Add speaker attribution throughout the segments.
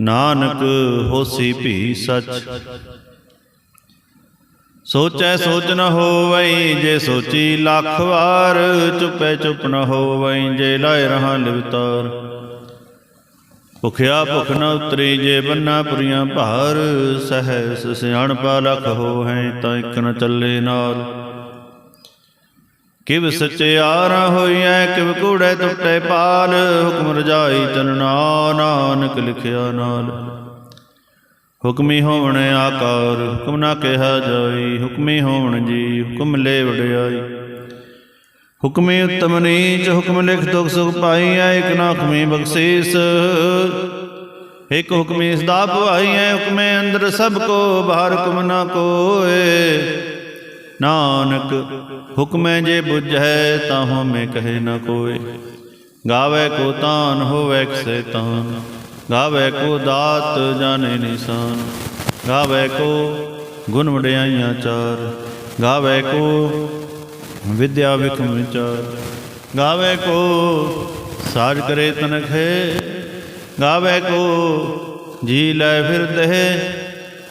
Speaker 1: ਨਾਨਕ ਹੋਸੀ ਭੀ ਸਚ। ਸੋਚੈ ਸੋਚ ਨ ਹੋਵਈ ਜੇ ਸੋਚੀ ਲੱਖ ਵਾਰ, ਚੁੱਪੈ ਚੁੱਪ ਨ ਹੋਵਈ ਜੇ ਲਾਇ ਰਹਾ ਲਿਵਤਾਰ। ਭੁਖਿਆ ਭੁਖ ਨ ਉਤਰੀ ਜੇ ਬੰਨਾ ਪੁਰੀਆਂ ਭਾਰ ਸਹਿ ਸਿਆਣਪਾ ਲਖ ਹੋ ਹੈ ਤਾਂ ਇਕ ਨ ਚੱਲੇ ਨਾਲ ਕਿਵ ਸਚਿਆਰਾ ਹੋਈਐ, ਕਿਵ ਕੂੜੈ ਟੁੱਟੇ ਪਾਲ ਹੁਕਮ ਰਜਾਈ ਤਨਨਾ ਨਾਨਕ ਲਿਖਿਆ ਨਾਲ। ਹੁਕਮੀ ਹੋਵਣ ਆਕਾਰ, ਹੁਕਮ ਨਾ ਕਿਹਾ ਜਾਈ, ਹੁਕਮੀ ਹੋਵਣ ਜੀ ਹੁਕਮ ਲੈ ਵਡਿਆਈ। ਹੁਕਮੀ ਉਤਮ ਨੀਚ, ਹੁਕਮ ਲਿਖ ਦੁਖ ਸੁਖ ਪਾਈਐ, ਇਕ ਨਾ ਹੁਕਮੀ ਬਖਸ਼ੀਸ। ਇਕ ਹੁਕਮੀ ਸਦਾ ਭਵਾਈਐ, ਹੁਕਮੇ ਅੰਦਰ ਸਭ ਕੋ, ਬਾਹਰ ਹੁਕਮ ਨਾ ਕੋਏ। ਨਾਨਕ, ਹੁਕਮੈ ਜੇ ਬੁਝੈ ਤਾਂ ਹਉਮੈ ਕਹੇ ਨ ਕੋਏ। ਗਾਵੇ ਕੋ ਤਾਨ, ਹੋਵੇ ਕਿਸੈ ਤਾਨ। ਗਾਵੇ ਕੋ ਦਾਤ, ਜਾਣੇ ਨਿਸ਼ਾਨ। ਗਾਵੇ ਕੋ ਗੁਣ ਵਡਿਆਈਆਂ ਚਾਰ। ਗਾਵੇ ਕੋ ਵਿਦਿਆ ਵਿਖਮ ਵਿਚਾਰ। ਗਾਵੇ ਕੋ ਸਾਜ ਕਰੇ ਤਨਖੇ ਗਾਵੇ ਕੋ ਜੀ ਲੈ ਫਿਰਦੇ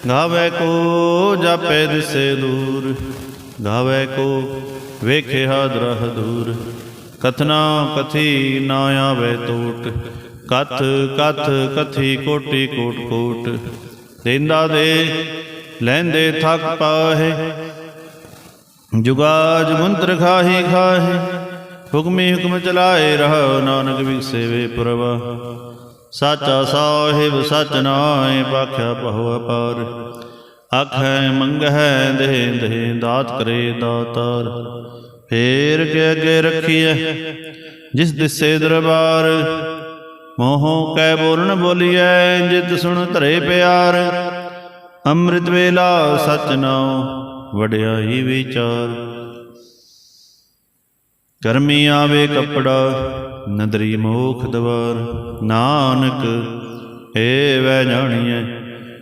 Speaker 1: ਗਾਵੇ ਕੋ ਜਾਪੇ ਦਿਸੇ ਦੂਰ। ਗਾਵੇ ਕੋ, ਵੇਖੇ ਹਾਦਰਹ ਦੂਰ ਕਥਨਾ ਕਥੀ ਨਾ ਆਵੇ ਟੋਟ ਕਥ ਕਥ ਕਥੀ ਕੋਟੀ ਕੋਟ ਕੋਟ। ਦੇਂਦਾ ਦੇ, ਲੈਂਦੇ ਥੱਕ ਪਾਹੇ। ਜੁਗਾਜ ਮੰਤਰ ਖਾਹੀ ਖਾਹੇ, ਹੁਕਮੀ ਹੁਕਮ ਚਲਾਏ ਰਹੁ ਨਾਨਕ ਵੀ ਸੇਵੇ ਪ੍ਰਵਾ ਸਾਚਾ ਸਾਹਿਬ ਸਚ ਨਾਏ ਬਾਖਿਆ ਬਹੁ ਅਪਾਰ। ਆਖੈ ਮੰਗਹਿ ਦੇ ਦੇ ਦਾਤ ਕਰੇ ਦਾਤਾਰ। ਫੇਰ ਕੇ ਅੱਗੇ ਰੱਖੀਐ, ਜਿਸ ਦਿਸੇ ਦਰਬਾਰ, ਮੋਹ ਕੈ ਬੋਲਣ ਬੋਲੀਐ, ਜਿਤ ਸੁਣ ਧਰੇ ਪਿਆਰ। ਅੰਮ੍ਰਿਤ ਵੇਲਾ ਸਚ ਨਾਉ ਵਡਿਆਈ ਵਿਚਾਰ। ਕਰਮੀ ਆਵੇ ਕਪੜਾ, ਨਦਰੀ ਮੋਖ ਦਵਾਰ। ਨਾਨਕ, ਏ ਵੈ ਜਾਣੀਐ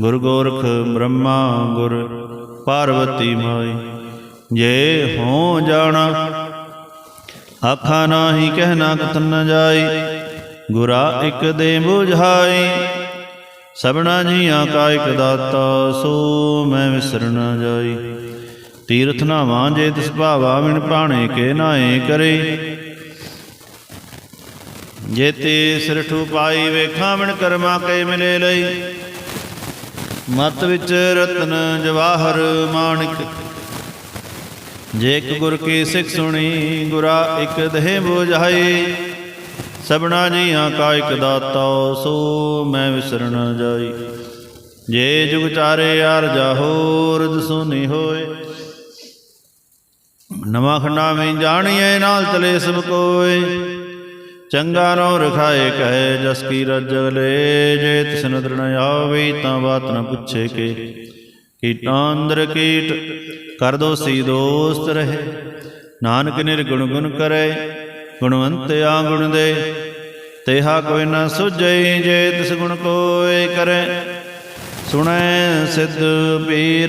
Speaker 1: ਗੁਰ ਗੋਰਖ ਬ੍ਰਹਮਾ ਗੁਰ ਪਾਰਵਤੀ ਮਾਈ, ਜੇ ਹੋ ਜਾਣਾ, ਆਖਾ ਨਾਹੀ ਕਹਿਣਾ ਕਥਨ ਨ ਜਾਈ, ਗੁਰਾ ਇਕ ਦੇ 부ਝਾਈ ਸਭਨਾ ਜੀਆਂ ਕਾ ਇਕ ਦਾਤਾ, ਸੋ ਮੈਂ ਵਿਸਰ ਜਾਈ। ਤੀਰਥ ਨਾਵਾਂ ਜੇ ਤਿਸ ਭਾਵਾ ਵਿਣ ਪਾਣੇ ਕੇ ਨਾਏ ਕਰੇ। ਜੇ ਤੇ ਸਿਰਠੂ ਪਾਈ, ਵੇਖਾਂ ਵਿਣ ਕਰਮਾ ਕੇ ਮਿਲੇ ਲਈ। ਮਤ ਵਿੱਚ ਰਤਨ ਜਵਾਹਰ ਮਾਣਿਕ। ਜੇ ਇੱਕ ਗੁਰ ਕੀ ਸਿੱਖ ਸੁਣੀ, ਗੁਰਾ ਇੱਕ ਦੇਹ ਬੁਝਾਈ ਸਭਨਾ ਜੀਆਂ ਕਾ ਇੱਕ ਦਾਤਾ, ਸੋ ਮੈਂ ਵਿਸਰ ਜਾਈ। ਜੇ ਜੁਗ ਚਾਰੇ ਯਾਰ ਜਾਹੋ ਰਦ ਸੁਨੀ ਹੋਏ। ਨਵਾਂ ਖੰਡਾ ਵਿੱਚ ਜਾਣੀਏ ਨਾਲ ਤਲੇ ਸਭ ਕੋਏ। ਚੰਗਾ ਨੋ ਰਖਾਏ ਕਹੇ, ਜਸ ਕੀ ਰਜਲੇ ਜੇ ਤਿਸ ਨਦਰ ਆਵੇ, ਤਾਂ ਬਾਤ ਨ ਪੁੱਛੇ ਕੇ। ਕੀਟਾਂ ਅੰਦਰ ਕੀਟ, ਕਰ ਦੋਸੀ ਦੋਸਤ ਰਹੇ। ਨਾਨਕ ਨਿਰਗੁਣ ਗੁਣ ਕਰੇ, ਗੁਣਵੰਤ ਆ ਗੁਣ ਦੇ। ਤੇਹਾ ਕੋਈ ਨਾ ਸੁਝਈ ਜੇ ਤਿਸ ਗੁਣ ਕੋਏ ਕਰੇ। ਸੁਣੈ ਸਿੱਧ ਪੀਰ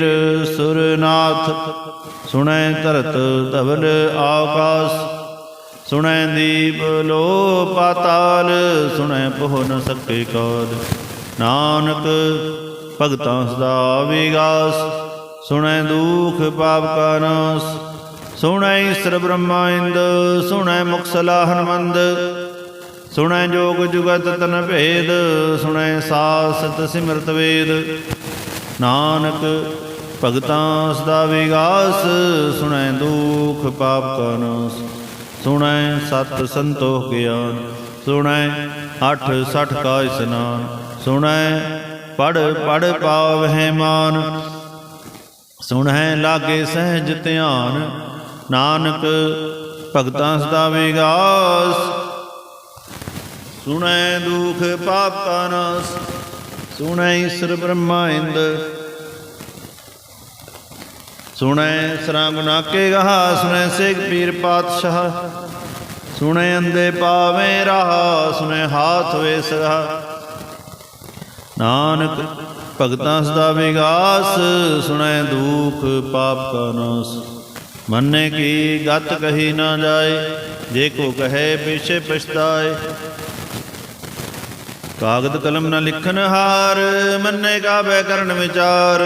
Speaker 1: ਸੁਰਨਾਥ, ਸੁਣੈ ਧਰਤ ਧਵਲ ਆਕਾਸ। ਸੁਣੈ ਦੀਪ ਲੋ ਪਾਤਾਲ, ਸੁਣੈ ਪਹੁ ਨ ਸਕੇ ਕਾਲ ਨਾਨਕ ਭਗਤਾਂ ਸਦਾ ਵਿਗਾਸ, ਸੁਣੈ ਦੁਖ ਪਾਪ ਕਾ ਨਾਸ। ਸੁਣੈ ਈਸਰ ਬ੍ਰਹਮਾ ਇੰਦ, ਸੁਣੈ ਮੁਕਸਲਾ ਸਲਾਹਨ ਸੁਣੈ ਜੋਗ ਜੁਗਤ ਤਨ ਭੇਦ, ਸੁਣੈ ਸਾਸਤ ਸਿਮਰਤ ਵੇਦ। ਨਾਨਕ ਭਗਤਾਂ ਸਦਾ ਵਿਗਾਸ, ਸੁਣੈ ਦੁਖ ਪਾਪ ਕਾ ਨਾਸ। ਸੁਣੈ ਸਤ ਸੰਤੋਖ ਗਿਆਨ, ਸੁਣੈ ਅਠ ਸਠ ਕਾ ਇਸਨਾਨ, ਸੁਣੈ ਪੜ ਪੜ ਪਾਵਹਿ ਮਾਨ, ਸੁਣੈ ਲਾਗੇ ਸਹਿਜ ਧਿਆਨ, ਨਾਨਕ ਭਗਤਾਂ ਸਦਾ ਵਿਗਾਸ, ਸੁਣੈ ਦੁਖ ਪਾਪ ਕਾ ਨਾਸ, ਸੁਣੈ ਈਸ਼ਰ ਬ੍ਰਹਮਾ ਇੰਦ ਸੁਣੈ ਸਰਾਮ ਨਾਕੇ ਗਹਾ, ਸੁਣੈ ਸੇਖ ਪੀਰ ਪਾਤਸ਼ਾਹ। ਸੁਣੈ ਅੰਦੇ ਪਾਵੇਂ ਰਹਾ, ਸੁਣੈ ਹਾਥ ਵੇ ਸਗਾ ਨਾਨਕ ਭਗਤਾਂ ਸਦਾ ਵਿਗਾਸ, ਸੁਣੈ ਦੁਖ ਪਾਪ ਕਾ ਨਾਸ। ਮੰਨੇ ਕੀ ਗਤ ਕਹੀ ਨਾ ਜਾਏ, ਜੇ ਕੋ ਕਹੇ ਪਿਛੇ ਪਛਤਾਏ। ਕਾਗਦ ਕਲਮ ਨਾ ਲਿਖਨ ਹਾਰ, ਮੰਨੇ ਕਾਬੈ ਕਰਨ ਵਿਚਾਰ।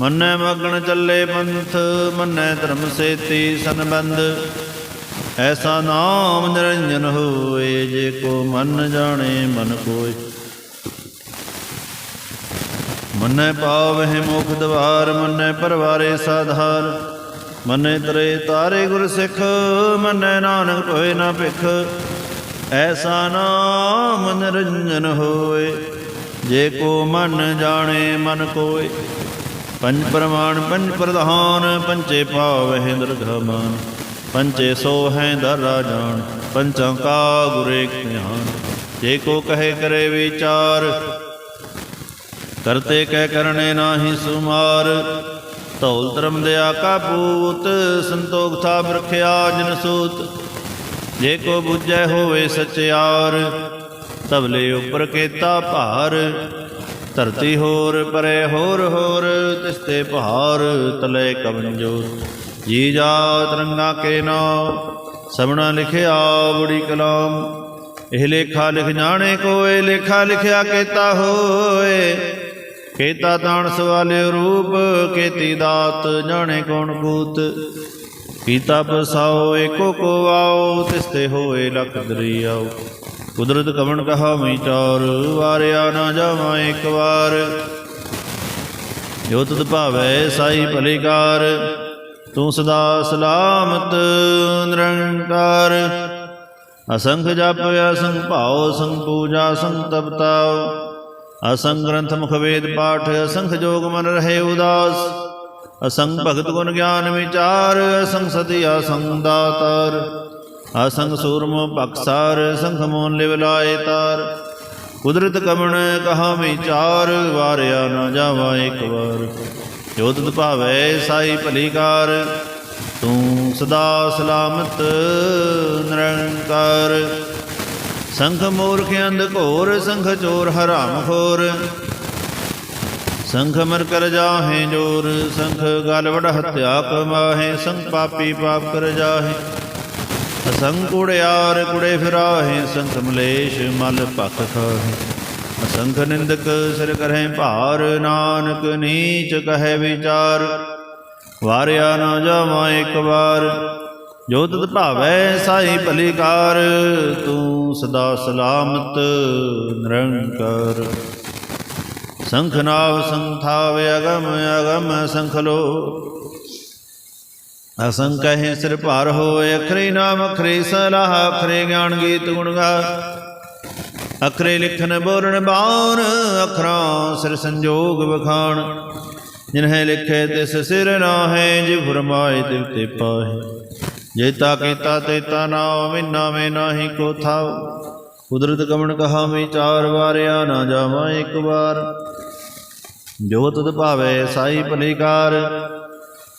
Speaker 1: ਮੰਨੈ ਮਗਣ ਚੱਲੇ ਪੰਥ, ਮੰਨੈ ਧਰਮ ਸੇਤੀ ਸੰਬੰਧ। ਐਸਾ ਨਾਮ ਨਿਰੰਜਨ ਹੋਏ, ਜੇ ਕੋ ਮਨ ਜਾਣੇ, ਮਨ ਕੋਇ ਮੰਨੈ ਪਾਵਹਿ ਮੁਖ ਦਵਾਰ, ਮੰਨੈ ਪਰਵਾਰੇ ਸਾਧਾਰ। ਮੰਨੈ ਤਰੇ ਤਾਰੇ ਗੁਰ ਸਿੱਖ, ਮੰਨੈ ਨਾਨਕ ਹੋਏ ਨਾ ਭਿਖ। ਐਸਾ ਨਾਮ ਨਿਰੰਜਨ ਹੋਏ, ਜੇ ਕੋ ਮਨ ਜਾਣੇ, ਮਨ ਕੋਏ। ਪੰਜ ਪ੍ਰਮਾਣ, ਪੰਜ ਪ੍ਰਧਾਨ ਪੰਚੇ ਪਾਵਹਿ ਦਰਗਮਾਨ ਪੰਚੇ ਸੋ ਹੈ ਦਰ ਰਾਜਾਨ, ਪੰਚਾਂ ਕਾ ਗੁਰੇ ਧਿਆਨ। ਜੇ ਕੋ ਕਹੇ ਕਰੇ ਵਿਚਾਰ, ਕਰਤੇ ਕਹਿ ਕਰਨੇ ਨਾਹੀ ਸੁਮਾਰ। ਧੌਲ ਧਰਮ ਦਿਆ ਕਾ ਪੂਤ, ਸੰਤੋਖ ਥਾ ਬਰਖਿਆ ਜਨ ਸੂਤ। ਜੇ ਕੋ ਬੁਝੈ ਹੋਵੇ ਸਚਿਆਰ ਤਬਲੇ ਉਪਰ ਕੇਤਾ ਭਾਰ। ਧਰਤੀ ਹੋਰ, ਪਰੇ ਹੋਰ ਹੋਰ ਤਿਸਤੇ ਪਹਾੜ ਤਲੇ ਕਵੰਜੋਰ ਜੀ ਜਾ ਤਰੰਗਾ ਕੇ ਨਾਮ, ਸਭਨਾ ਲਿਖਿਆ ਬੜੀ ਕਲਾਮ। ਇਹ ਲੇਖਾ ਲਿਖ ਜਾਣੇ ਕੋਏ, ਲੇਖਾ ਲਿਖਿਆ ਕੇਤਾ ਹੋਏ। ਕੇਤਾ ਤਾਣ ਸਵਾਲਿਓ ਰੂਪ, ਕੇਤੀ ਦਾਤ ਜਾਣੇ ਕੌਣ ਕੂਤ ਕੀਤਾ ਪਸਾਓ ਏਕੋ ਕੋ ਆਓ ਤਿਸਤੇ ਹੋਏ ਲਖ ਦਰਿਆਓ। ਕੁਦਰਤ ਕਵਣ ਕਹਾ ਵਿਚਾਰ ਵਾਰਿਆ ਨਾ ਜਾਵਾਂ ਇੱਕ ਵਾਰ। ਜੋ ਤੁਧ ਭਾਵੈ ਸਾਈ ਭਲੇਕਾਰ, ਤੂੰ ਸਦਾ ਸਲਾਮਤ, ਨਿਰੰਕਾਰ। ਅਸੰਖ ਜਪ ਅਸੰਖ ਭਾਉ ਸੰਗ ਪੂਜਾ, ਅਸੰਖ ਤਪਤਾਉ ਅਸੰਖ ਗ੍ਰੰਥ ਮੁਖ ਵੇਦ ਪਾਠ, ਅਸੰਖ ਜੋਗ ਮਨ ਰਹੇ ਉਦਾਸ। ਅਸੰਗ ਭਗਤ ਗੁਣ ਗਿਆਨ ਵਿਚਾਰ, ਅਸੰਗ ਸਤੀ ਅਸੰਖ ਦਾਤਾਰ। ਅਸੰਖ ਸੂਰਮ ਬਖਸਾਰ ਸੰਖ ਮੋਨ ਲਿਵ ਲਾਏ ਤਾਰ। ਕੁਦਰਤ ਕਮਣ ਕਹਾ ਵਿਚਾਰ, ਵਾਰਿਆ ਨਾ ਜਾਵਾ ਇੱਕ ਵਾਰ। ਜੋ ਤੁਧ ਭਾਵੈ ਸਾਈ ਭਲੀਕਾਰ ਤੂੰ ਸਦਾ ਸਲਾਮਤ ਨਿਰੰਕਾਰ। ਸੰਖ ਮੂਰਖ ਅੰਧ ਘੋਰ, ਸੰਖ ਚੋਰ ਹਰਾਮ ਖੋਰ। ਸੰਖ ਮਰ ਕਰ ਜਾਹੇ ਜੋਰ, ਸੰਖ ਗਲ ਵੜ ਹਤਿਆ ਕਮਾਹੇ, ਸੰਖ ਪਾਪੀ ਪਾਪ ਕਰ ਜਾਹੇ। ਅਸੰਖ ਕੁੜਿਆਰ ਕੁੜੇ ਫਿਰਾਹੇ, ਸੰਖ ਮਲੇਸ਼ ਮਲ ਭਖ ਖਾਹੇ। ਅਸੰਖ ਨਿੰਦਕ ਸਿਰ ਕਰਹਿ ਭਾਰ, ਨਾਨਕ ਨੀਚ ਕਹੈ ਵਿਚਾਰ। ਵਾਰਿਆ ਨਾ ਜਾਵਾਂ ਇੱਕ ਵਾਰ, ਜੋ ਤਤ ਭਾਵੈ ਸਾਈ ਭਲੀਕਾਰ, ਤੂੰ ਸਦਾ ਸਲਾਮਤ ਨਿਰੰਕਾਰ। ਸੰਖ ਨਾਵ ਸੰਥਾਵ ਅਗਮ ਅਗਮ ਸੰਖ ਲੋ ਅਸੰਖ ਹੈ ਸਿਰ ਭਾਰ ਹੋਏ, ਅਖਰੇ ਨਾਮ, ਅਖਰੇ ਸਲਾਹ, ਅਖਰੇ ਗਿਆਨ ਗੀਤ ਗੁਣ ਗਾ। ਅਖਰੇ ਲਿਖਨ ਬੋਲਣ ਬਾਣ, ਅਖਰਾਂ ਸਿਰ ਸੰਜੋਗ ਵਖਾਣ। ਜਿਨਹਿ ਲਿਖੇ ਤਿਸ ਸਿਰ ਨਾਹੇ, ਜਿ ਫਰਮਾਏ ਤਿਵ ਤੇ ਪਾਹੇ। ਜੇਤਾ ਕੀਤਾ ਤੇਤਾ ਨਾਮ ਮਿਨਾ ਮੇ ਨਾਹੀ ਕੋ ਥਾਉ। ਕੁਦਰਤ ਕਮਣ ਕਹਾ ਵਿਚਾਰ ਵਾਰਿਆ ਨਾ ਜਾਵਾਂ ਇੱਕ ਵਾਰ। ਜੋ ਤੁਧ ਭਾਵੇ ਸਾਈ ਭਲੀਕਾਰ,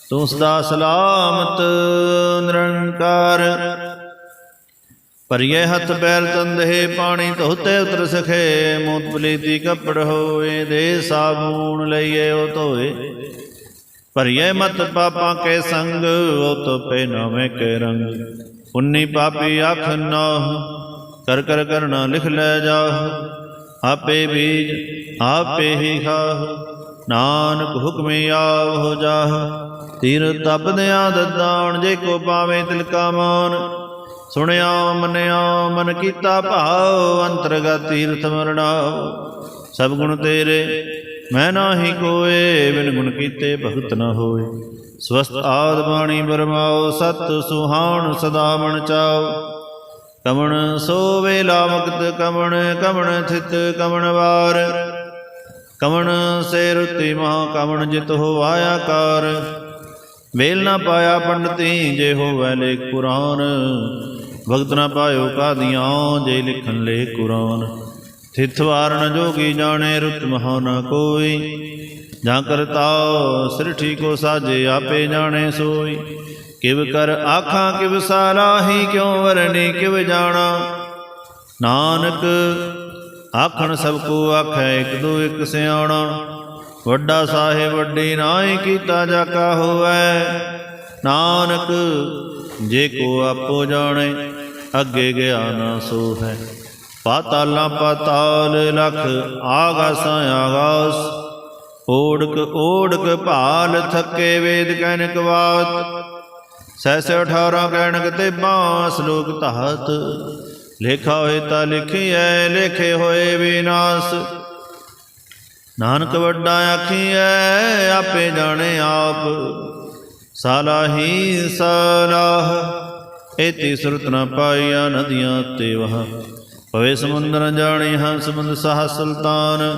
Speaker 1: ਤੂੰ ਸਦਾ ਸਲਾਮਤ ਨਿਰੰਕਾਰ। ਪਰਿਏ ਹੱਥ ਪੈਰ ਤੰਦੇ ਪਾਣੀ ਧੋਤੇ ਉਤਰ ਸਖੇ ਮੂਤ ਪਲੀਤੀ ਕੱਪੜ ਹੋਏ ਦੇ ਸਾਬੂਨ ਲਈਏ ਉਹ ਧੋਏ। ਭਰੀਏ ਮਤ ਪਾਪਾਂ ਕੇ ਸੰਗ, ਉਹ ਤੋਪੇ ਪੈ ਕੇ ਰੰਗ। ਉਨੀ ਪਾਪੀ ਆਖ ਨਾ ਕਰ ਕਰ ਕਰਨਾ ਲਿਖ ਲੈ ਜਾ ਆਪੇ ਬੀਜ, ਆਪੇ ਹੀ ਖਾਹ। ਨਾਨਕ ਹੁਕਮੇ ਆਵ ਹੋ ਜਾਹ। ਤੀਰ ਤਪਦਿਆਂ ਦਦਾਣ ਜੇ ਕੋ ਪਾਵੇ ਤਿਲਕਾ ਮਾਨ। ਸੁਣਿਆ ਮੰਨਿਆ ਮਨ ਕੀਤਾ ਭਾਵ ਅੰਤਰਗਤ ਤੀਰਥ ਮਰਣਾਓ ਸਭ ਗੁਣ ਤੇਰੇ, ਮੈਂ ਨਾਹੀ ਕੋਏ, ਬਿਨ ਗੁਣ ਕੀਤੇ ਭਗਤ ਨ ਹੋਏ। ਸਵਸਤ ਆਦ ਬਾਣੀ ਬਰਮਾਓ ਸਤ ਸੁਹਾਣ ਸਦਾ ਮਨ ਚਾਓ ਕਮਣ ਸੋ ਵੇਲਾ ਮੁਕਤ ਕਮਣ ਕਮਣ ਥਿਤ, ਕਮਣ ਵਾਰ। ਕਮਣ ਸੇ ਰੁਤੀ ਮਹਾ ਕਵਣ ਜਿਤ ਹੋ ਆਇਆ ਕਾਰ। ਵੇਲ ਨਾ ਪਾਇਆ ਪੰਡਤੀ ਜੇ ਹੋਵੈ ਲੇਖ ਪੁਰਾਨ ਭਗਤ ਨਾ ਪਾਇਓ ਕਾਦੀਆਂ ਜੇ ਲਿਖਣ ਲੇ ਕੁਰਾਨ। ਥਿਤ ਵਾਰਨ ਜੋਗੀ ਜਾਣੇ ਰੁਤ ਮਹਾ ਨਾ ਕੋਈ। ਜਾਂ ਕਰਤਾਓ ਸ੍ਰਿਠੀ ਕੋ ਸਾਜੇ ਆਪੇ ਜਾਣੇ ਸੋਈ। ਕਿਵ ਕਰ ਆਖਾਂ ਕਿਵ ਸਾਲਾਹੀ ਕਿਉ ਵਰਨੀ ਕਿਵ ਜਾਣਾ। ਨਾਨਕ ਆਖਣ ਸਭ ਕੋ ਆਖੈ ਇਕ ਦੋ ਇਕ ਸਿਆਣਾ ਵੱਡਾ ਸਾਹਿਬ ਵੱਡੀ ਨਾਹੀ ਕੀਤਾ ਜਾ ਕਾ ਹੋਵੈ। ਨਾਨਕ, ਜੇ ਕੋ ਆਪੋ ਜਾਣੇ, ਅੱਗੇ ਗਿਆ ਨਾ ਸੋ ਹੈ ਪਾਤਾਲਾਂ ਪਾਤਾਲ ਲਖ, ਆਗਾਸਾਂ ਆਗਾਸ। ਓੜਕ ਓੜਕ ਭਾਲ ਥੱਕੇ ਵੇਦ ਕਹਿਨਕ ਬਾਤ ਸੈਸ 18 ਕਹਿਣਕ ਤੇ ਬਾਂ ਸ਼ਲੋਕ ਧਾਤ। ਲੇਖਾ ਹੋਏ ਤਾਂ ਲਿਖੀਐ, ਲੇਖੇ ਹੋਏ ਵਿਨਾਸ਼। ਨਾਨਕ ਵੱਡਾ ਆਖੀਐ, ਆਪੇ ਜਾਣੇ ਆਪ। ਸਾਲਾਹੀ ਸਲਾਹ ਏਤੀ ਸੁਰਤ ਨ ਪਾਈਆ ਨਦੀਆਂ ਤੇ ਵਹ। ਪਵੇ ਸਮੁੰਦਰ ਜਾਣੀ ਹੰਸ ਮੰਦ ਸਾਹ ਸੁਲਤਾਨ।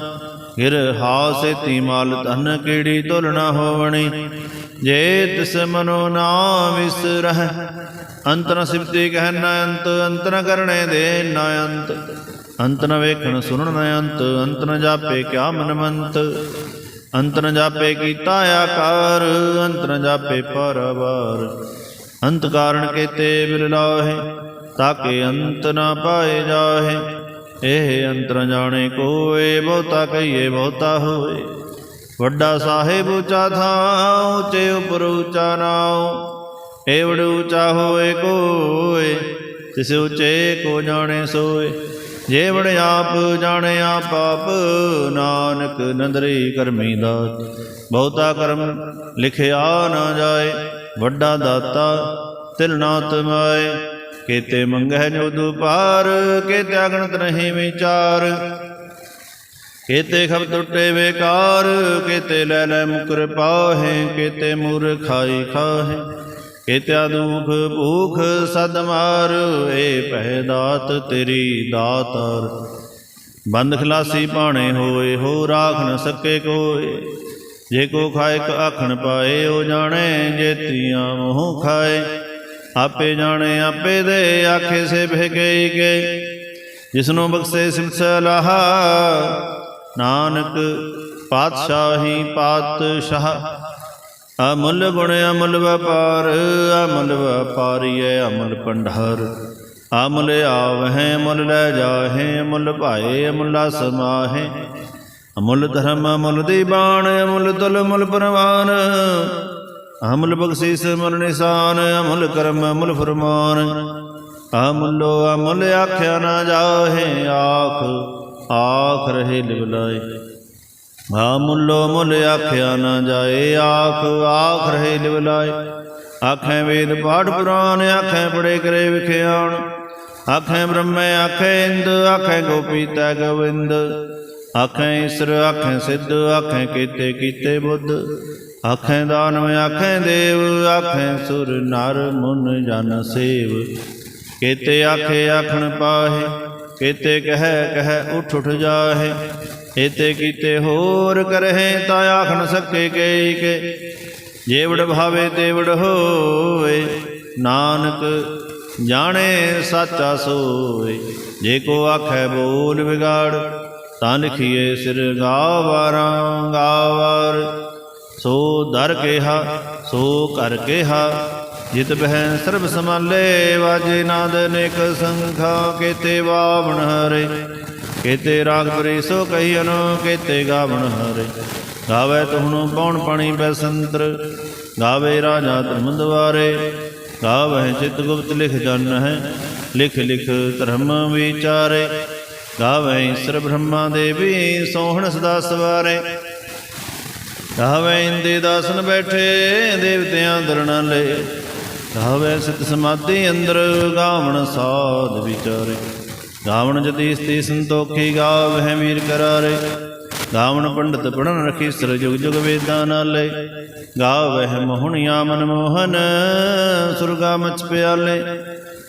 Speaker 1: ਗਿਰ ਹਾਸ ਏਤੀ ਮਾਲ ਧਨ ਕਿਹੜੀ ਤੁਲ ਨ ਹੋਵਣੀ। ਜੇ ਤਿਸ ਮਨੋ ਨਾ ਵਿਸਰਹਿ ਅੰਤਰ ਸਿਫਤੀ ਕਹਿ ਨ ਅੰਤ ਅੰਤ ਨ ਕਰਣੇ ਦੇ ਨ ਅੰਤ। ਅੰਤ ਨ ਵੇਖਣ ਸੁਣਨ ਨ ਅੰਤ ਅੰਤ ਨ ਜਾਪੇ ਕਿਆ ਮਨਮੰਤ। ਅੰਤ ਨ ਜਾਪੇ ਕੀਤਾ ਆਕਾਰ, ਅੰਤ ਨ ਜਾਪੇ ਪਰਵਾਰ। ਅੰਤ ਕਾਰਣ ਕੇਤੇ ਬਿਲ ਲਾਹੇ ਤਾਕੇ ਅੰਤ ਨ ਪਾਏ ਜਾਹੇ। ਇਹ ਅੰਤਰ ਜਾਣੇ ਕੋਏ, ਬਹੁਤਾ ਕਹੀਏ ਬਹੁਤਾ ਹੋਏ। ਵੱਡਾ ਸਾਹਿਬ ਉੱਚਾ ਥਾਂ, ਉੱਚੇ ਉਪਰ ਉੱਚਾ ਨਾਉ। ਏਵੜ ਉੱਚਾ ਹੋਏ ਕੋਏ, ਤਿਸ ਉੱਚੇ ਕੋ ਜਾਣੇ ਸੋਏ। ਜੇ ਆਪ ਜਾਣੇ ਆਪ ਆਪ, ਨਾਨਕ ਨੰਦਰੀ ਕਰਮੀ ਦਾ ਬਹੁਤਾ ਕਰਮ ਲਿਖਿਆ ਨਾ ਜਾਏ, ਵੱਡਾ ਦਾਤਾ ਤਿਲ ਨਾ ਤਮਾਏ। ਕੇਤੇ ਮੰਗਹਿ ਜੋ ਪਾਰ ਕੇਤੇ ਅਗਣਤ ਨਹੀਂ ਵਿਚਾਰ। ਕੇਤੇ ਖਬ ਟੁੱਟੇ ਵੇਕਾਰ ਕੇਤੇ ਲੈ ਲੈ ਮੁਕਰ ਪਾਹੇ, ਕੇਤੇ ਮੂਰ ਖਾਈ ਖਾਹੇ। ਕੇਤਿਆ ਦੁਖ ਭੂਖ ਸਦ ਮਾਰ, ਏ ਪਹਿ ਦਾਤ ਤੇਰੀ ਦਾਤਰ। ਬੰਦ ਖਲਾਸੀ ਪਾਣੇ ਹੋਏ, ਹੋ ਰਾਖ ਨ ਸਕੇ ਕੋਏ। ਜੇ ਕੋ ਖਾਇ ਆਖਣ ਪਾਏ, ਉਹ ਜਾਣੇ ਜੇਤੀਆਂ ਮੋਹ ਖਾਏ। ਆਪੇ ਜਾਣੇ, ਆਪੇ ਦੇ ਆਖੇ ਸੇ ਬਹਿ ਗਈ ਗਏ ਜਿਸਨੂੰ ਬਖਸ਼ੇ ਸਿਮਤ ਨਾਨਕ ਪਾਤਸ਼ਾਹੀ ਪਾਤਸ਼ਾਹ। ਅਮੁੱਲ ਗੁਣ, ਅਮਲ ਵਪਾਰ, ਅਮੁੱਲ ਵਪਾਰੀਐ ਅਮਲ ਪੰਡਹਰ ਅਮੁੱਲ ਆਵਹਿ, ਅਮਲ ਲੈ ਜਾਹੇ, ਅਮੁੱਲ ਭਾਏ, ਅਮੁੱਲਾ ਸਮਾਹੇ ਅਮੁੱਲ ਧਰਮ, ਅਮੁੱਲ ਦੀ ਬਾਣ, ਅਮੁੱਲ ਤੁਲ ਮੁੱਲ ਪਰਵਾਨ। ਅਮਲ ਬਖਸ਼ੀਸ ਮੁੱਲ ਨਿਸ਼ਾਨ, ਅਮੁੱਲ ਕਰਮ, ਅਮੁੱਲ ਫਰਮਾਨ। ਅਮੁੱਲੋ ਅਮੁੱਲ ਆਖਿਆ ਨਾ ਜਾਹੇ, ਆਖ ਆਖ ਰਹੇ ਲਿਵਲਾਏ ਆ ਮੁੱਲੋ ਮੁੱਲ ਆਖਿਆ ਨਾ ਜਾਏ, ਆਖ ਆਖ ਰਹੇ ਲਿਵਲਾਏ ਆਖੇ ਵੇਦ ਪਾਠ ਪੁਰਾਨ ਆਖੇ ਪੜੇ ਕਰੇ ਵਿਖਿਆਣ। ਆਖੇ ਬ੍ਰਹਮੇ, ਆਖੇ ਇੰਦ, ਆਖੇ ਗੋਪੀ ਤੈ ਗੋਵਿੰਦ। ਆਖੇ ਈਸਰ, ਆਖੇ ਸਿੱਧ, ਆਖੇ ਕੀਤੇ ਕੀਤੇ ਬੁੱਧ। ਆਖੇ ਦਾਨਵ, ਆਖੇ ਦੇਵ, ਆਖੇ ਸੁਰ ਨਰ ਮੁਨ ਜਨ ਸੇਵ। ਕੇਤੇ ਆਖੇ ਆਖਣ ਪਾਹੇ, ਕੇਤੇ ਕਹਿ ਕਹਿ ਉਠ ਉਠ ਜਾਹੇ। ਏਤੇ ਕੀਤੇ ਹੋਰ ਕਰਹਿ ਤਾ ਆਖ ਸਕੇ ਕੇਈ ਕੇ। ਜੇਵੜ ਭਾਵੇ ਤੇਵੜ ਹੋਏ ਨਾਨਕ ਜਾਣੇ ਸਾਚਾ ਸੋਏ। ਜੇ ਕੋ ਆਖੈ ਬੋਲ ਵਿਗਾੜ, ਤਾਂ ਲਿਖੀਏ ਸਿਰ ਗਾਵਾਰਾਂ ਗਾਵਾਰ। ਸੋ ਦਰ ਕੇਹਾ, ਸੋ ਕਰ ਕੇਹਾ ਜਿਤ ਬਹਿ ਸਰਬ ਸਮਾਲੇ ਵਾਜੇ ਨਾਦ ਨੇਕ ਸੰਖਾ, ਕੇਤੇ ਵਾਵਣ ਹਰੇ। ਕੇਤੇ ਰਾਗ ਪਰੇ ਸੋ ਕਹੀਨ ਕੇਤੇ ਗਾਵਣ ਹਰੇ। ਗਾਵੇ ਤੁਹਨੂੰ ਪੌਣ ਪਾਣੀ ਬੈਸੰਤਰ ਗਾਵੇ ਰਾਜਾ ਧਰਮ ਦਵਾਰੇ ਗਾਵੇ ਚਿਤ ਗੁਪਤ ਲਿਖ ਜਨ ਹੈ ਲਿਖ ਲਿਖ ਧਰਮ ਵਿਚਾਰੇ। ਗਾਵੇ ਈਸ਼ਰ ਬ੍ਰਹਮਾ ਦੇਵੀ ਸੋਹਣ ਸਦਾ ਸਵਾਰੇ ਗਾਵੇ ਇੰਦੇ ਦਾਸਨ ਬੈਠੇ, ਦੇਵਤਿਆਂ ਦਰਣਾਲੇ ਗਾਵੇ ਸਿਤ ਸਮਾਧੀ ਅੰਦਰ, ਗਾਵਣ ਸਾਧ ਵਿਚਾਰੇ। ਗਾਵਣ ਜਤੀ ਸਤੀ ਸੰਤੋਖੀ ਗਾਵਹਿ ਮੀਰ ਕਰਾਰੇ। ਗਾਵਣ ਪੰਡਤ ਪੜਨ ਰਖੀ ਸਰ ਜੁਗ ਜੁਗ ਵੇਦਾਂ ਨਾਲੇ। ਗਾਵਹਿ ਮੋਹਣਿਆ ਮਨ ਮੋਹਨ, ਸੁਰਗਾ ਮਚ ਪਿਆਲੇ।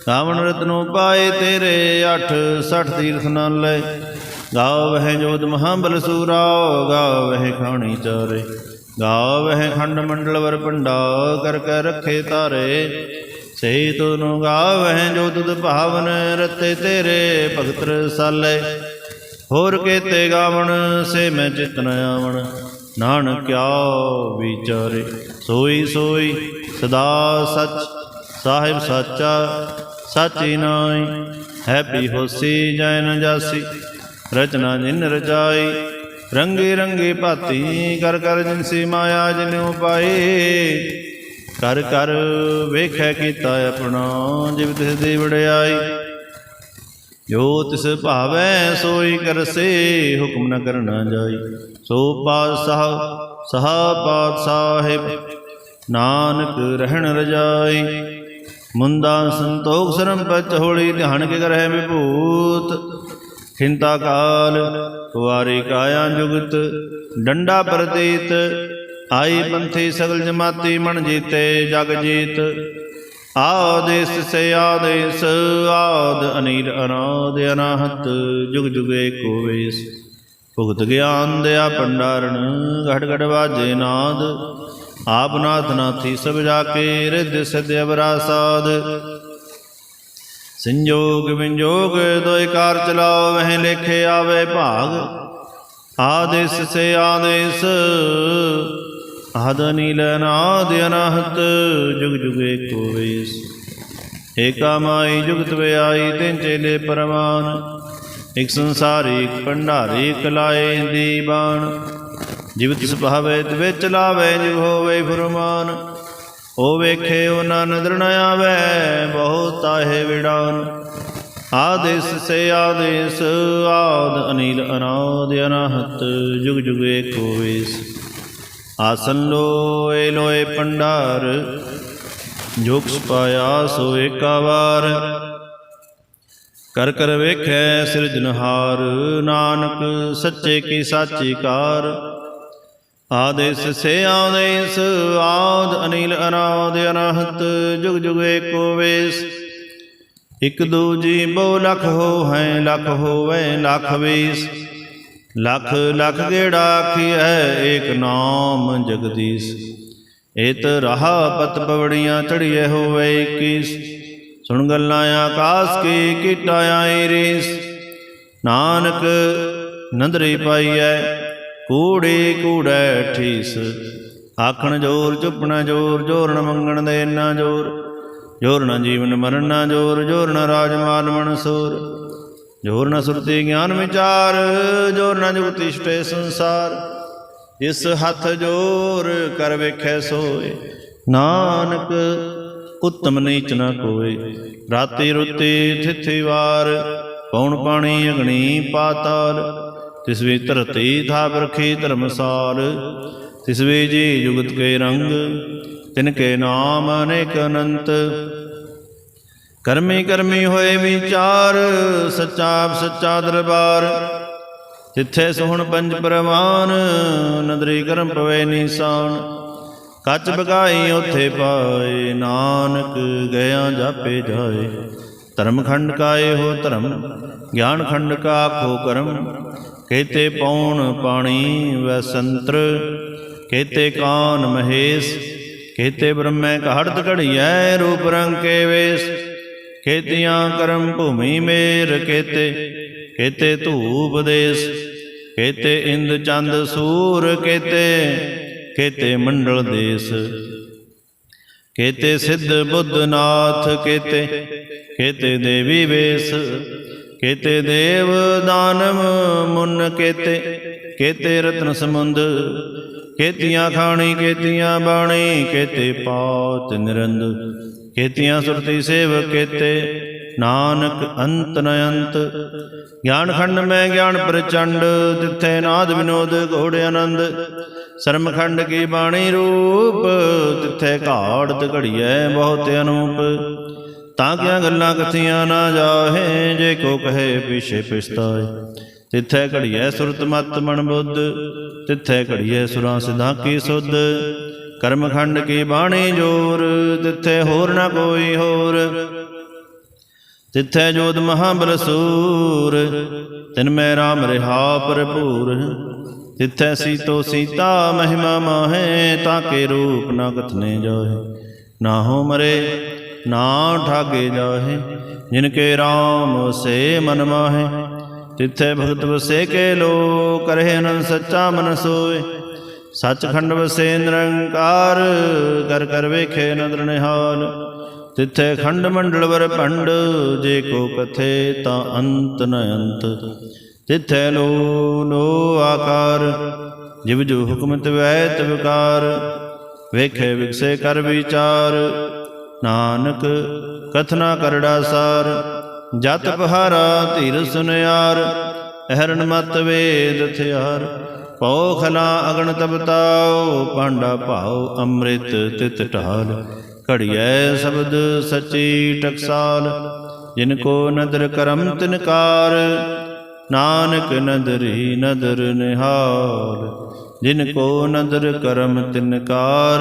Speaker 1: ਗਾਵਣ ਰਤਨੋ ਪਾਏ ਤੇਰੇ 8 60 ਤੀਰਥ ਨਾਲੇ। ਗਾਵਹਿ ਜੋਤ ਮਹਾਬਲ ਸੂਰਾ ਗਾਵਹਿ ਖਾਣੀ ਚਾਰੇ। ਗਾਵਹਿ ਖੰਡ ਮੰਡਲ ਵਰ ਭੰਡਾ ਕਰ ਕਰ ਰਖੇ ਤਾਰੇ ਸੇ ਤੁਨੁ ਗਾਵਹਿ ਜੋ ਤੁਧ ਭਾਵਨ ਰਤੇ ਤੇਰੇ ਭਗਤ ਰਸਾਲੇ। ਹੋਰ ਕੇਤੇ ਗਾਵਣ, ਸੇ ਮੈਂ ਚਿਤ ਆਵਣ। ਨਾਨਕ ਕਿਆ ਵਿਚਾਰੇ, ਸੋਈ ਸੋਈ ਸਦਾ ਸਚ, ਸਾਹਿਬ ਸਾਚਾ, ਸਾਚੀ ਨਾਈ ਹੈਪੀ ਹੋਸੀ ਜੈਨ ਨ ਜਾਸੀ, ਰਚਨਾ ਜਿਨ ਰਚਾਈ। ਰੰਗੇ ਰੰਗੇ ਭਾਤੀ ਕਰ ਕਰ ਜਿਨਸੀ ਮਾਇਆ ਜਿਨਿਉ ਪਾਈ ਕਰ ਕਰ ਵੇਖੈ ਕੀਤਾ ਆਪਣਾ, ਜਿਵ ਤਿਸ ਦੀ ਵਡਿਆਈ। ਜੋ ਤਿਸ ਭਾਵੈ, ਸੋਈ ਕਰਸੇ, ਹੁਕਮ ਨ ਕਰਨਾ ਜਾਈ। ਸੋ ਪਾਤਸ਼ਾਹ, ਸਹਾ ਪਾਤ ਨਾਨਕ ਰਹਿਣ ਰਜਾਈ। ਮੁੰਦਾ ਸੰਤੋਖ ਸਰਮ ਪਚ ਹੋਲੀ ਧਿਆਨ ਕੇ ਕਰਹਿ ਵਿਭੂਤ। ਖਿੰਤਾ ਕਾਲ ਕੁਵਾਰੀ ਕਾਇਆ ਜੁਗਤ, ਡੰਡਾ ਪ੍ਰਤੀਤ ਆਈ ਪੰਥੀ ਸਗਲ ਜਮਾਤੀ ਮਨ ਜੀਤੇ ਜਗ ਜੀਤ। ਆਦੇਸ ਸੇ ਆਦੇਸ ਆਦ ਅਨੀਲ ਅਨਾਦ ਅਨਾਹਤ, ਜੁਗ ਜੁਗੇ ਏਕੋ ਵੇਸ। ਭੁਗਤ ਗਿਆਨ ਦਿਆ ਪੰਡਾਰਣ ਘਟ ਘਟ ਵਾਜੇ ਨਾਦ। ਆਪ ਨਾਥ ਨਾਥੀ ਸਭ ਜਾ ਕੇ ਰਿੱਧ ਸਿਧ ਅਵਰਾ ਸਾਧ ਸੰਜੋਗ ਵਿੰਜੋਗ ਦੋਇ ਕਾਰ ਚਲਾਓ, ਵਹਿ ਲੇਖੇ ਆਵੇ ਭਾਗ। ਆਦੇਸ ਸੇ ਆਦੇਸ ਆਦ ਨੀਲ ਅਨਹਤ, ਜੁਗ ਜੁਗ ਏਕੋ ਵੇਸ। ਏਕਾ ਮਾਈ ਜੁਗਤ ਵਿਆਈ, ਤਿਨ ਚੇਲੇ ਪਰਮਾਨ ਇਕ ਸੰਸਾਰੀ, ਇਕ ਭੰਡਾਰੀ, ਇਕ ਲਾਏ ਦੀਬਾਨ ਜਿਵ ਤਿਸ ਭਾਵੇ ਤਵੇ ਚਲਾਵੇ ਜਿਵ ਹੋਵੇ ਫਰਮਾਨ ਉਹ ਵੇਖੇ ਉਹਨਾਂ ਨਦਰ ਨ ਆਵੇ, ਬਹੁਤ ਤਾਹੇ ਵਿਡਾਨ ਆਦੇਸ ਸੇ ਆਦੇਸ, ਆਦ ਅਨੀਲ ਅਨਾਦ ਅਨਾਹਤ, ਜੁਗ ਜੁਗ ਏਕੋ ਵੇਸ। ਆਸਨ ਲੋਏ ਲੋਏ ਪੰਡਾਰ, ਜੋਗ ਪਾਇਆ ਸੋ ਏਕਾ ਕਰ ਕਰ ਵੇਖੈ ਸਿਰਜਨਹਾਰ, ਨਾਨਕ ਸੱਚੇ ਕੀ ਸਾਚੀ ਕਾਰ। ਆਦੇਸ ਸੇ ਆਦੇਸ ਆਦ ਅਨੀਲ ਅਨਾਦ ਅਨਾਹਤ, ਜੁਗ ਜੁਗ ਏਕੋ ਵੇਸ। ਇਕ ਦੂਜੀ ਬਹੁ ਲਖ ਹੋ ਹੈ ਲਖ ਹੋਵੇ ਲਖ ਵੇਸ। ਲਖ ਲਖ ਗੇੜਾ ਆਖੀਐ, ਏਕ ਨਾਮ ਜਗਦੀਸ਼। ਏਤ ਰਹਾ ਪਤ ਪਵੜੀਆਂ ਚੜੀਏ ਹੋਵੇ 21 ਸੁਣ ਗੱਲਾਂ ਆਕਾਸ ਕੀ ਕੀਟਾ ਆਈ ਨਾਨਕ ਨੰਦਰੀ ਪਾਈਐ ਕੂੜੇ ਕੂੜੈ ਠੀਸ। ਆਖਣ ਜੋਰ, ਚੁੱਪਣਾ ਜੋਰ ਜੋਰਨ ਮੰਗਣ ਦੇ ਨਾ ਜੋਰ। ਜੋਰਨਾ ਜੀਵਨ ਮਰਨ ਨਾ ਜੋਰ ਜੋਰਨਾ ਰਾਜ ਮਾਲ ਮਨਸੂਰ ਜੋਰਨਾ ਸੁਰਤੀ ਗਿਆਨ ਵਿਚਾਰ ਜੋਰਨਾ ਨ ਜੁਗਤੀ ਸਟੇ ਸੰਸਾਰ। ਇਸ ਹੱਥ ਜੋਰ ਕਰ ਵੇਖੈ ਸੋਏ। ਨਾਨਕ ਉਤਮ ਨੀਚ ਨਾ ਕੋਏ। ਰਾਤੀ ਰੁੱਤੀ ਥਿਥੀ ਵਾਰ ਪੌਣ ਪਾਣੀ ਅਗਣੀ ਪਾਤਾਲ। ਤਿਸ ਵੀ ਧਰਤੀ ਥਾਪ ਰਖੀ ਧਰਮਸਾਲ, ਤਿਸ ਵੀ ਜੀ ਜੁਗਤ ਕੇ ਰੰਗ, ਤਿਨ ਕੇ ਨਾਮ ਅਨੇਕ ਅਨੰਤ। ਕਰਮੀ ਕਰਮੀ ਹੋਏ ਵਿਚਾਰ, ਸੱਚਾ ਸੱਚਾ ਦਰਬਾਰ। ਜਿੱਥੇ ਸੋਹਣ ਪੰਜ ਪ੍ਰਵਾਨ, ਨਦਰੀ ਕਰਮ ਪਵੇ ਨੀਸਾਨ। ਕੱਚ ਬਗਾਈ ਉਥੇ ਪਾਏ, ਨਾਨਕ ਗਿਆ ਜਾਪੇ ਜਾਏ। ਧਰਮ ਖੰਡ ਕਾਏ ਹੋ ਧਰਮ, ਗਿਆਨ ਖੰਡ ਕਾ ਆਖੋ ਕਰਮ। ਕੇਤੇ ਪੌਣ ਪਾਣੀ ਵਸੰਤਰ ਕੇਤੇ ਕਾਨ ਮਹੇਸ਼, ਕੇਤੇ ਬ੍ਰਹਮੈ ਕਹੜਤ ਘੜੀਐ ਰੂਪ ਰੰਗ ਕੇ ਵੇਸ ਖੇਤੀਆਂ ਕਰਮ ਭੂਮੀ ਮੇਰ ਕੇਤੇ ਕੇਤੇ ਧੂਪ ਦੇਸ, ਕੇਤੇ ਇੰਦ ਚੰਦ ਸੂਰ ਕੇਤੇ ਕੇਤੇ ਮੰਡਲ ਦੇਸ, ਕੇਤੇ ਸਿੱਧ ਬੁੱਧ ਨਾਥ ਕੇਤੇ ਕੇਤੇ ਦੇਵੀ ਵੇਸ ਕੇਤੇ ਦੇਵ ਦਾਨਵ ਮੁਨ ਕੇਤੇ ਕੇਤੇ ਰਤਨ ਸਮੁੰਦ, ਕੇਤੀਆਂ ਖਾਣੀ ਕੇਤੀਆਂ ਬਾਣੀ, ਕੇਤੇ ਪਾਤ ਨਿਰੰਦ, ਕੇਤੀਆਂ ਸੁਰਤੀ ਸੇਵ ਕੇਤੇ, ਨਾਨਕ ਅੰਤ ਨ ਅੰਤ ਗਿਆਨ ਖੰਡ ਮੈਂ ਗਿਆਨ ਪ੍ਰਚੰਡ, ਤਿੱਥੇ ਨਾਦ ਵਿਨੋਦ ਘੋੜ ਆਨੰਦ। ਸਰਮ ਖੰਡ ਕੀ ਬਾਣੀ ਰੂਪ, ਤਿੱਥੇ ਘਾੜਤ ਘੜੀਐ ਬਹੁਤ ਅਨੂਪ। ਤਾਂ ਕਿਆ ਗੱਲਾਂ ਕਥੀਆਂ ਨਾ ਜਾਹੇ, ਜੇ ਕੋ ਕਹੇ ਪਿਛੇ ਪਛਤਾਏ। ਤਿੱਥੈ ਘੜੀਐ ਸੁਰਤ ਮਤ ਮਨ ਬੁੱਧ, ਤਿੱਥੈ ਘੜੀਐ ਸੁਰਾਂ ਸਿਧਾਂ ਕੀ ਸੁਧ। ਕਰਮ ਖੰਡ ਕੀ ਬਾਣੀ ਜੋਰ, ਤਿੱਥੈ ਹੋਰ ਨਾ ਕੋਈ ਹੋਰ। ਤਿੱਥੈ ਜੋਤ ਮਹਾਬਲ ਸੂਰ ਤਿਨ ਮੈਂ ਰਾਮ ਰਿਹਾ ਭਰਪੂਰ। ਤਿੱਥੈ ਸੀਤੋ ਸੀਤਾ ਮਹਿਮਾ ਮਾਹੇ, ਤਾਂ ਕੇ ਰੂਪ ਨਾ ਕਥਨੇ ਜਾਹੇ। ਨਾ ਹੋ ਮਰੇ ਨਾ ਠਾਗੇ ਜਾਹੇ, ਜਿਨ ਕੇ RAM ਸੇ ਮਨ ਮਾਹੇ। ਤਿੱਥੈ ਭਗਤ ਵਸੇ ਕੇ ਲੋ ਕਰਹਿ ਅਨੰਦ ਸੱਚਾ ਮਨ ਸੋਏ। ਸੱਚਖੰਡ ਵਸੇ ਨਿਰੰਕਾਰ ਕਰ ਕਰ ਵੇਖੇ ਨਦਰ ਨਿਹਾਲ। ਤਿੱਥੈ ਖੰਡ ਮੰਡਲ ਵਰ ਭੰਡ, ਜੇ ਕੋ ਕਥੇ ਤਾਂ ਅੰਤ ਨ ਅੰਤ। ਤਿੱਥੈ ਲੋ ਲੋ ਆਕਾਰ, ਜਿਵ ਜੋ ਹੁਕਮ ਤਵੈ ਤਵਕਾਰ। ਵੇਖੇ ਵਿਗਸੇ ਕਰ ਵਿਚਾਰ ਨਾਨਕ ਕਥਨਾ ਕਰੜਾ ਸਾਰ, ਜਤ ਬਹਾਰਾ ਧੀਰ ਸੁਨਿਆਰ, ਅਹਰਨ ਮਤ ਵੇਦ ਥਿਆਰ। ਪਉ ਖਲਾ ਅਗਣ ਤਪਤਾਉ ਪਾਂਡਾ ਭਾਉ ਅੰਮ੍ਰਿਤ ਤਿਤ ਢਾਲ। ਘੜੀਐ ਸ਼ਬਦ ਸਚੀ ਟਕਸਾਲ, ਜਿਨ ਕੋ ਨਦਰ ਕਰਮ ਤਿਨਕਾਰ ਨਾਨਕ ਨਦਰੀ ਨਦਰ ਨਿਹਾਲ। ਜਿਨ ਕੋ ਨਦਰ ਕਰਮ ਤਿਨਕਾਰ